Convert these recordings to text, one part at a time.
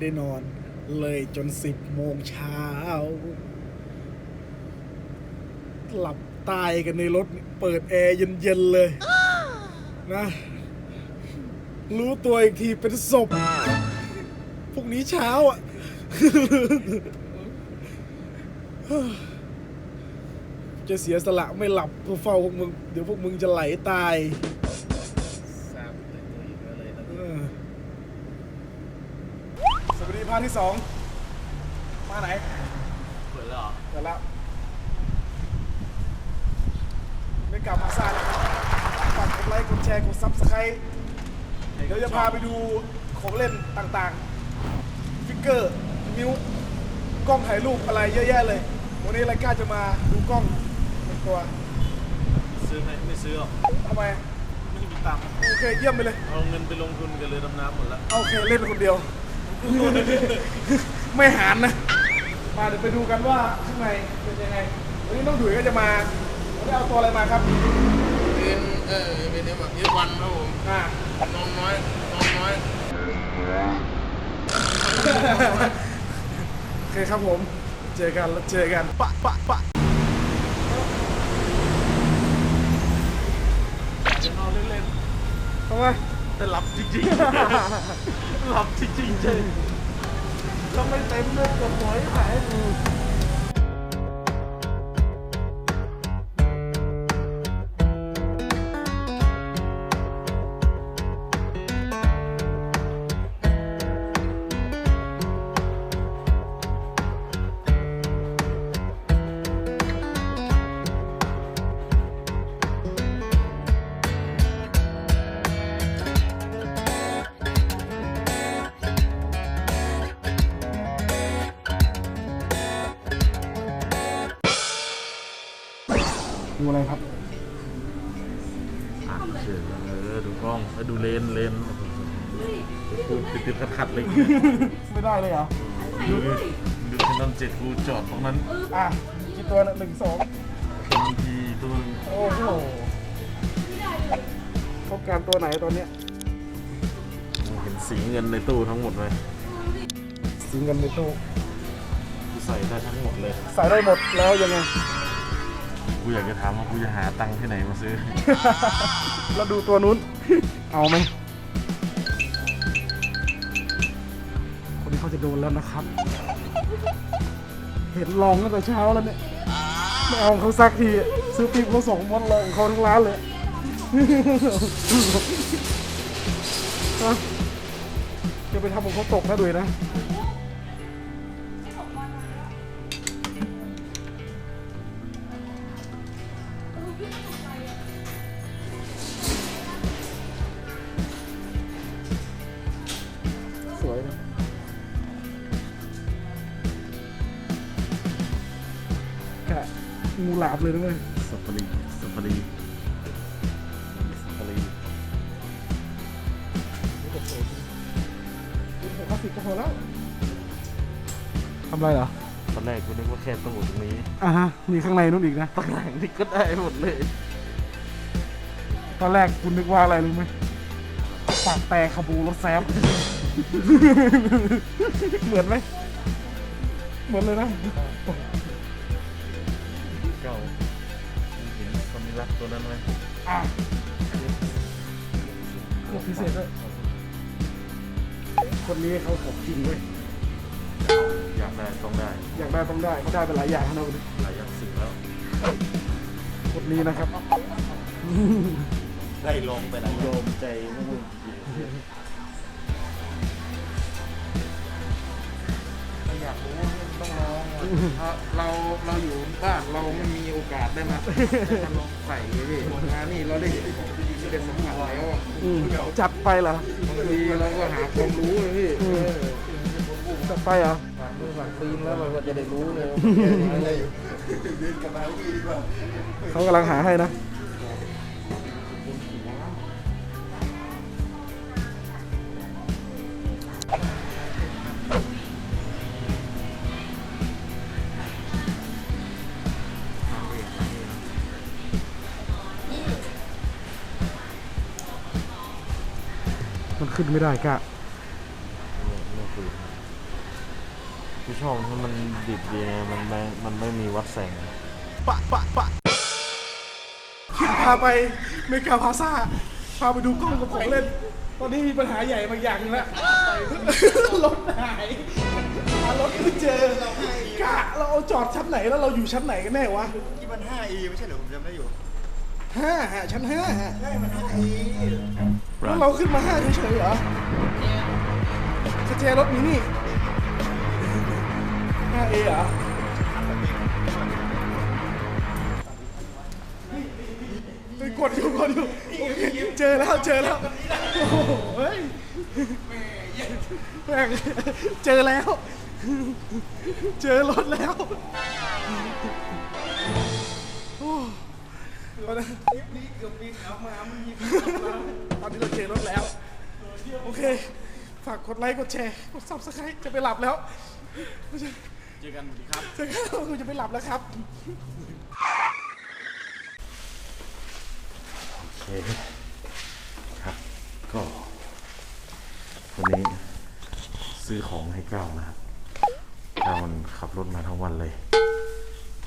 ยังไม่ได้นอน เลยจนสิบโมงเช้า หลับตายกันในรถ เปิดแอร์เย็นๆเลย นะ รู้ตัวอีกทีเป็นศพพรุ่งนี้เช้าอะจะเสียสละไม่หลับเพื่อเฝ้าพวกมึง เดี๋ยวพวกมึงจะไหลตาย ทราบแต่ตัวอีกแล้วเลยนะ เออสวัสดี ภาคที่สองมาไหนเปิดแล้วเหรอเดี๋ยวแล้วไม่กลับมาซ่าแล้วครับฝากกดไลค์กดแชร์กดซับสไครต์เดี๋ยวจะพาไปดูของเล่นต่างๆฟิกเกอร์นิ้วกล้องถ่ายรูปอะไรเยอะแยะเลย วันนี้รายการจะมาดูกล้องเป็นตัวซื้อไหมไม่ซื้อหรอกทำไมไม่มีตังค์โอเคเยี่ยมไปเลย เอาเงินไปลงทุนกันเลยดำน้ำหมดแล้ว โอเคเล่นคนเดียว ไม่หารนะ มาเดี๋ยวไปดูกันว่าข้างในเป็นยังไง วันนี้น้องดุยก็จะมาวันนี้เอาตัวอะไรมาครับ เป็นเออเป็นแบบยี่วันครับผมอ่าน้องน้อยน้องน้อยโอเคครับผม เจอกันแล้วเจอกันปะปะปะอยากจะนอนเล่นทำไมๆ แต่หลับจริงๆ หลับจริงๆใช่ทำไมเต็มเลยกดหัวให้หาย ดูอะไรครับอะเฉยเออดูกล้องแล้วดูเลนเลนพูดติดๆขัดๆเลยไม่ได้เลยเหรอดูดูแคนนอนเจ็ดกูจอดตรงนั้นอะกี่ตัวนะหนึ่งสองแคนนอนทีตัวนึงโอ้โหต้องการตัวไหนตอนเนี้ยเห็นสีเงินในตู้ทั้งหมดเลยสีเงินในตู้กูใส่ได้ทั้งหมดเลย ใส่ได้หมดแล้วยังไง กูอยากจะถามว่ากูจะหาตังค์ที่ไหนมาซื้อแล้วดูตัวนู้น เอาไหมคนนี้เขาจะโดนแล้วนะครับ เห็นลองตั้งแต่เช้าแล้วเนี่ย ไม่เอาเขาซักที ซื้อปีกเขาสองมดลองเขาทั้งร้านเลยจะไปทำของเขาตกนะด้วยนะะงูหลามเลยนะเว้ยสัปปารีสัปปารีสัปปารีผมคลาสสิกก็พอแล้วทำไรเหรอตอนแรกกูนึกว่าแค่ตู้ตรงนี้อ่าฮะมีข้างในนู้นอีกนะตอนหลังนี่ก็ได้หมดเลย ตอนแรกคุณนึกว่าอะไรรู้ไหมปากแต่ขบูรถแซมเหมือนไหม เหมือนเลยนะ ตัวนั้นไหมอะพวกพิเศษด้วยคนนี้เขาของจริงเว้ยอยากได้ต้องได้อยากได้ต้องได้เขาได้ไปหลายอย่างนะวันนี้หลายอย่างสิ่งแล้วคนนี้นะครับ ได้ลงไปแล้วโยมใจนะมึงอยากรู้ ต้องลองเราเราเราอยู่บ้านเราไม่มีโอกาสได้มาได้มาลองใส่พี่งานนี่เราได้ได้สัมผัสแล้วอืมจัดไปเหรอบางทีเราก็หาความรู้เลยพี่อืมจัดไปเหรอ ฝากมือฝากตีนแล้วเราก็จะได้รู้เลยว่าอะไรอเขากำลังหาให้นะ ขึ้นไม่ได้กะไม่เคปืนที่ชอบที่มันดิบดีไงมันไม่มันไม่มีวัดแสงปะปะปะคิดพาไปเมกาพาซาพาไปดูกล้องกับของเล่น ตอนนี้มีปัญหาใหญ่บางอย่างแล้วรถหายหารถไม่เจอกะเราเอาจอดชั้นไหนแล้วเราอยู่ชั้นไหนกันแน่วะที่มัน 5e ไม่ใช่เหรอผมจำได้อยู่ ห้าฮะชั้นห้าฮะใช่มัน 5e แล้วเราขึ้นมาห้าเฉยๆเหรอสเจรถมีนี่ห้าเอเหรอไปกดอยู่กดอยู่โอเคเจอแล้วเจอแล้วโอ้โหเฮ้ยแม่งเจอแล้ว เจอรถแล้วโอ้ ตอนนี้เกือบมีขามามันยิงตอนนี้เราเจอรถแล้ว โอเค ฝากกดไลค์ กดแชร์ กดซับสไครต์จะไปหลับแล้ว เจอกันดีครับเจอกันเราจะไปหลับแล้วครับ โอเคครับ ก็วันนี้ซื้อของให้ก้าวนะครับก้าวมันขับรถมาทั้งวันเลย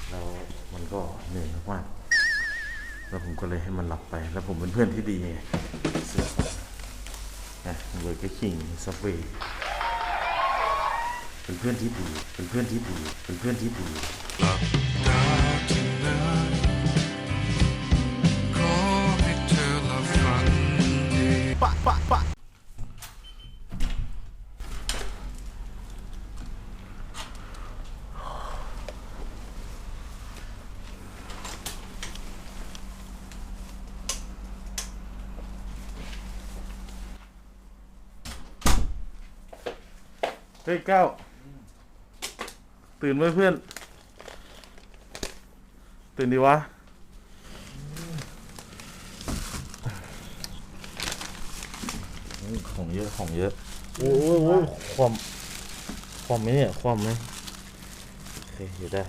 แล้วมันก็เหนื่อยมากๆ แล้วผมก็เลยให้มันหลับไป แล้วผมเป็นเพื่อนที่ดีไงนะเบอร์กอร์คิงซับเวย์เป็นเพื่อนที่ดี เป็นเพื่อนที่ดี เป็นเพื่อนที่ดีขอให้เธอหลับฝันดีปะปะปะ เฮ้ยก้าวตื่นไหมเพื่อน ตื่นดีวะ ของเยอะของเยอะโอ้ยโอ้ยความ ความไหมเนี่ย ความไหมโอเคอยู่ได้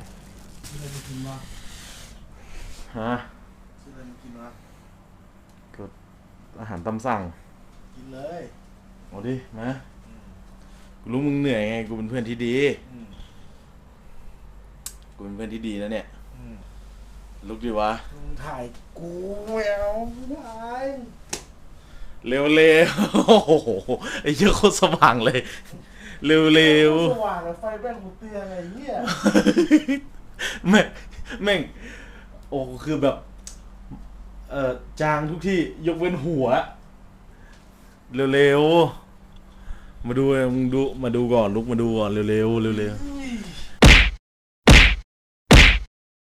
ฮะซื้ออะไรมากินวะก็อาหารตามสั่ง กินเลย เอาดิ มา กูรู้มึงเหนื่อยไง กูเป็นเพื่อนที่ดี อืมกูเป็นเพื่อนที่ดีนะเนี่ย อืมลุกดีวะ มึงถ่ายกูไม่เอาไม่ถ่ายเร็วเร็วโอ้โหไอ้เหี้ยอะโคตรสว่างเลย เร็วเร็วสว่างเลยไฟแป้งหูเตียงไอ้เหี้ยแม่งแม่ง โอ้คือแบบ เอ่อจางทุกที่ยกเว้นหัว เร็วเร็ว มาดูเลมึงดูมาดูก่อนลุกมาดูก่อนเร็วๆเร็ว